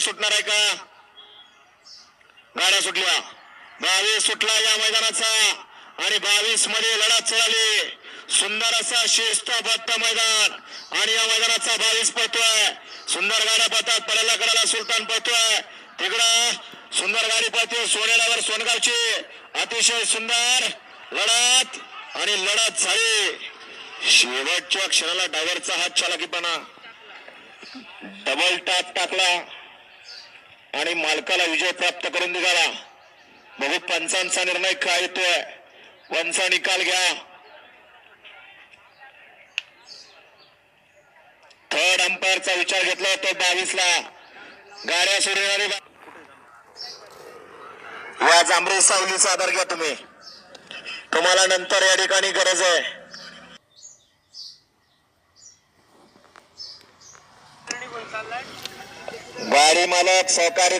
सुटणार आहे का? गाड्या सुटल्या. बावीस सुटला या मैदानाचा आणि बावीसमध्ये लढा चढाली सुंदर असा शिस्तबद्ध मैदान आणि या मैदानाचा बावीस पळतोय. सुंदर गाड्या पळतात पडायला कडाला सुलतान पळतोय. तिकडं सुंदर गाडी पळते सोनेल्यावर सोनगावची. अतिशय सुंदर लढत आणि लढत झाली. शेवटच्या क्षणाला डायव्हरचा हात चालाकीपणा. डबल टाप टाकला. आणि मालकाला विजय प्राप्त करून निघाला. बघू पंचांचा निर्णय काय येतोय पंचा निकाल घ्या. थर्ड अंपायरचा विचार घेतला होता बावीस ला गाड्या सोडणारे या जांभरे सावलीचा आधार घ्या तुम्ही. तुम्हाला नंतर या ठिकाणी गरज आहे. चाललाय. प्रेमाला सहकार्य